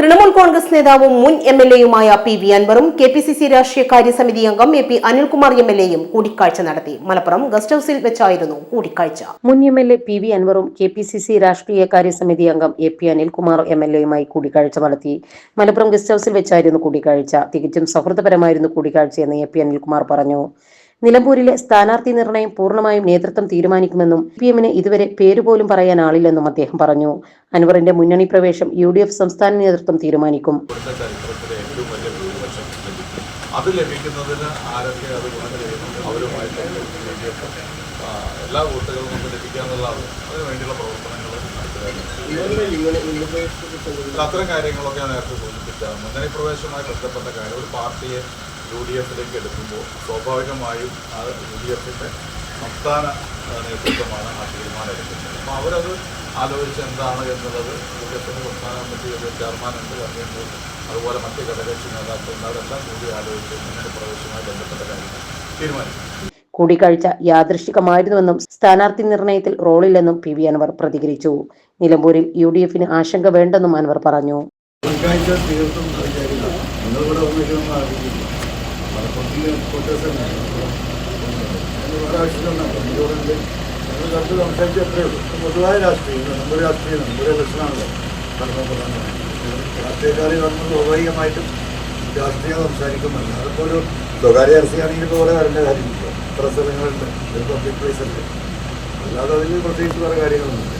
തൃണമൂൽ കോൺഗ്രസ് നേതാവും മുൻ M L എയുമായ പി വി അൻവറും കെ പി സി സി രാഷ്ട്രീയകാര്യ സമിതി അംഗം A P Anilkumar M L എയും കൂടിക്കാഴ്ച നടത്തി. മലപ്പുറം ഗസ്റ്റ് ഹൌസിൽ വെച്ചായിരുന്നു കൂടിക്കാഴ്ച. മുൻ M L A P V അൻവറും K P C C രാഷ്ട്രീയകാര്യ സമിതി അംഗം A P Anilkumar M L എയുമായി കൂടിക്കാഴ്ച നടത്തി. മലപ്പുറം ഗസ്റ്റ് ഹൌസിൽ വെച്ചായിരുന്നു കൂടിക്കാഴ്ച. തികച്ചും സൗഹൃദപരമായിരുന്നു കൂടിക്കാഴ്ചയെന്ന് എ പി അനിൽകുമാർ പറഞ്ഞു. നിലമ്പൂരിലെ സ്ഥാനാർത്ഥി നിർണയം പൂർണമായും നേതൃത്വം തീരുമാനിക്കുമെന്നും പി എമ്മിന് ഇതുവരെ പേരുപോലും പറയാൻ ആളില്ലെന്നും അദ്ദേഹം പറഞ്ഞു. അൻവറിന്റെ മുന്നണി പ്രവേശം യു ഡി എഫ് സംസ്ഥാന നേതൃത്വം തീരുമാനിക്കും. അത് ലഭിക്കുന്നതിന് ആരൊക്കെ അത് ഗുണം ചെയ്യുന്നുണ്ട് അവരുമായിട്ട് എല്ലാ വോട്ടുകളും നമുക്ക് ലഭിക്കാന്നുള്ളതാണ്. അതിന് വേണ്ടിയുള്ള പ്രവർത്തനങ്ങൾ നടത്തുക അത്തരം കാര്യങ്ങളൊക്കെ നേരത്തെ സൂചിപ്പിച്ച മുന്നണി പ്രവേശവുമായി ബന്ധപ്പെട്ട കാര്യം ഒരു പാർട്ടിയെ യു ഡി എഫിലേക്ക് എടുക്കുമ്പോൾ സ്വാഭാവികമായും ആ യു ഡി എഫിന്റെ സംസ്ഥാന നേതൃത്വമാണ് ആ തീരുമാനം എടുക്കുന്നത് അപ്പോൾ അവരത് ആലോചിച്ച് എന്താണ് എന്നുള്ളത് യു ഡി എഫിന്റെ സംസ്ഥാന കമ്മിറ്റിയുടെ ചെയർമാനുണ്ട് അതുകൊണ്ട് അതുപോലെ മറ്റ് ഘടകകക്ഷി നേതാക്കളുണ്ട് അവരെല്ലാം കൂടി ആലോചിച്ച് മുന്നണി പ്രവേശവുമായി ബന്ധപ്പെട്ട കാര്യങ്ങൾ തീരുമാനിക്കും. കൂടിക്കാഴ്ച യാദൃശികമായിരുന്നുവെന്നും സ്ഥാനാർത്ഥി നിർണയത്തിൽ റോളില്ലെന്നും പി വി അൻവർ പ്രതികരിച്ചു. നിലമ്പൂരിൽ യു ഡി എഫിന് ആശങ്ക വേണ്ടെന്നും അൻവർ പറഞ്ഞു. ഉൾക്കാഴ്ച തീർത്തും അത്രേ ഉള്ളൂ. പൊതുവായ രാഷ്ട്രീയം നമ്മുടെ രാഷ്ട്രീയം നമ്മുടെ ഇലക്ഷനാണല്ലോ മലപ്പുറം രാഷ്ട്രീയക്കാർ നമ്മൾ സ്വാഭാവികമായിട്ടും രാഷ്ട്രീയം സംസാരിക്കുന്നുണ്ട് അതിപ്പോൾ ഒരു സ്വകാര്യ രാഷ്ട്രീയമാണെങ്കിൽ പോലെ വരേണ്ട കാര്യമില്ല. പ്രസംഗങ്ങളുണ്ട് ഒരു പബ്ലിക് പ്ലേസ് അല്ലേ. അല്ലാതെ അതിൽ പ്രത്യേകിച്ച് വേറെ കാര്യങ്ങളൊന്നുമില്ല.